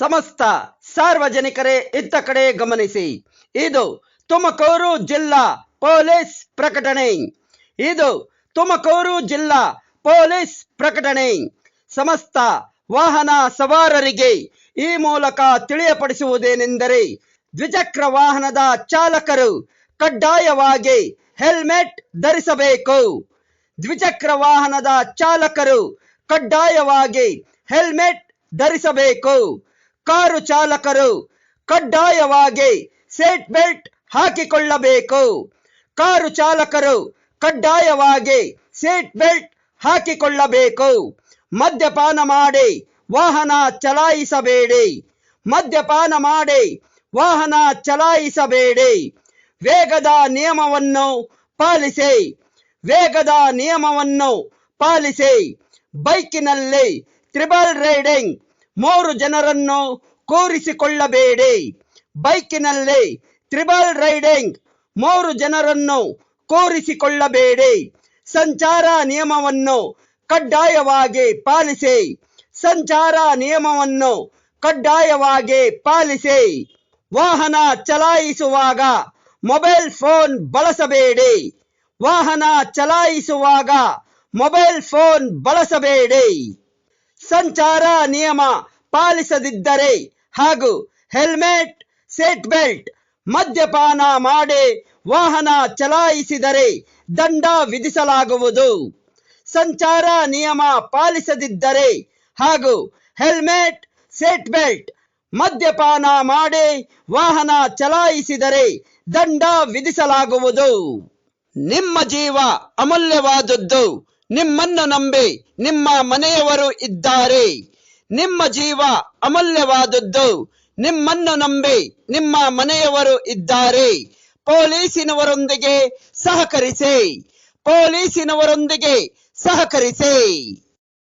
ಸಮಸ್ತ ಸಾರ್ವಜನಿಕರೇ ಇತ್ತ ಕಡೆ ಗಮನಿಸಿ. ಇದು ತುಮಕೂರು ಜಿಲ್ಲಾ ಪೊಲೀಸ್ ಪ್ರಕಟಣೆ. ಇದು ತುಮಕೂರು ಜಿಲ್ಲಾ ಪೊಲೀಸ್ ಪ್ರಕಟಣೆ. ಸಮಸ್ತ ವಾಹನ ಸವಾರರಿಗೆ ಈ ಮೂಲಕ ತಿಳಿಯಪಡಿಸುವುದೇನೆಂದರೆ ದ್ವಿಚಕ್ರ ವಾಹನದ ಚಾಲಕರು ಕಡ್ಡಾಯವಾಗಿ ಹೆಲ್ಮೆಟ್ ಧರಿಸಬೇಕು. ದ್ವಿಚಕ್ರ ವಾಹನದ ಚಾಲಕರು ಕಡ್ಡಾಯವಾಗಿ ಹೆಲ್ಮೆಟ್ ಧರಿಸಬೇಕು. ಕಾರು ಚಾಲಕರು ಕಡ್ಡಾಯವಾಗಿ ಸೀಟ್ ಬೆಲ್ಟ್ ಹಾಕಿಕೊಳ್ಳಬೇಕು. ಕಾರು ಚಾಲಕರು ಕಡ್ಡಾಯವಾಗಿ ಸೀಟ್ ಬೆಲ್ಟ್ ಹಾಕಿಕೊಳ್ಳಬೇಕು. ಮದ್ಯಪಾನ ಮಾಡಿ ವಾಹನ ಚಲಾಯಿಸಬೇಡಿ. ಮದ್ಯಪಾನ ಮಾಡಿ ವಾಹನ ಚಲಾಯಿಸಬೇಡಿ. ವೇಗದ ನಿಯಮವನ್ನು ಪಾಲಿಸಿ. ವೇಗದ ನಿಯಮವನ್ನು ಪಾಲಿಸಿ. ಬೈಕಿನಲ್ಲಿ ತ್ರಿಬಲ್ ರೈಡಿಂಗ್ ಮೂರು ಜನರನ್ನು ಕೂರಿಸಿಕೊಳ್ಳಬೇಡಿ. ಬೈಕಿನಲ್ಲಿ ತ್ರಿಬಲ್ ರೈಡಿಂಗ್ ಮೂರು ಜನರನ್ನು ಕೂರಿಸಿಕೊಳ್ಳಬೇಡಿ. ಸಂಚಾರ ನಿಯಮವನ್ನು ಕಡ್ಡಾಯವಾಗಿ ಪಾಲಿಸಿ. ಸಂಚಾರ ನಿಯಮವನ್ನು ಕಡ್ಡಾಯವಾಗಿ ಪಾಲಿಸಿ. ವಾಹನ ಚಲಾಯಿಸುವಾಗ ಮೊಬೈಲ್ ಫೋನ್ ಬಳಸಬೇಡಿ. ವಾಹನ ಚಲಾಯಿಸುವಾಗ ಮೊಬೈಲ್ ಫೋನ್ ಬಳಸಬೇಡಿ. ಸಂಚಾರ ನಿಯಮ ಪಾಲಿಸದಿದ್ದರೆ ಹಾಗೂ ಹೆಲ್ಮೆಟ್, ಸೀಟ್ ಬೆಲ್ಟ್, ಮದ್ಯಪಾನ ಮಾಡಿ ವಾಹನ ಚಲಾಯಿಸಿದರೆ ದಂಡ ವಿಧಿಸಲಾಗುವುದು. ಸಂಚಾರ ನಿಯಮ ಪಾಲಿಸದಿದ್ದರೆ ಹಾಗೂ ಹೆಲ್ಮೆಟ್, ಸೀಟ್ ಬೆಲ್ಟ್, ಮದ್ಯಪಾನ ಮಾಡಿ ವಾಹನ ಚಲಾಯಿಸಿದರೆ ದಂಡ ವಿಧಿಸಲಾಗುವುದು. ನಿಮ್ಮ ಜೀವ ಅಮೂಲ್ಯವಾದದ್ದು. ನಿಮ್ಮನ್ನು ನಂಬಿ ನಿಮ್ಮ ಮನೆಯವರು ಇದ್ದಾರೆ. ನಿಮ್ಮ ಜೀವ ಅಮೂಲ್ಯವಾದದ್ದು. ನಿಮ್ಮನ್ನು ನಂಬಿ ನಿಮ್ಮ ಮನೆಯವರು ಇದ್ದಾರೆ. ಪೊಲೀಸಿನವರೊಂದಿಗೆ ಸಹಕರಿಸಿ. ಪೊಲೀಸಿನವರೊಂದಿಗೆ ಸಹಕರಿಸಿ.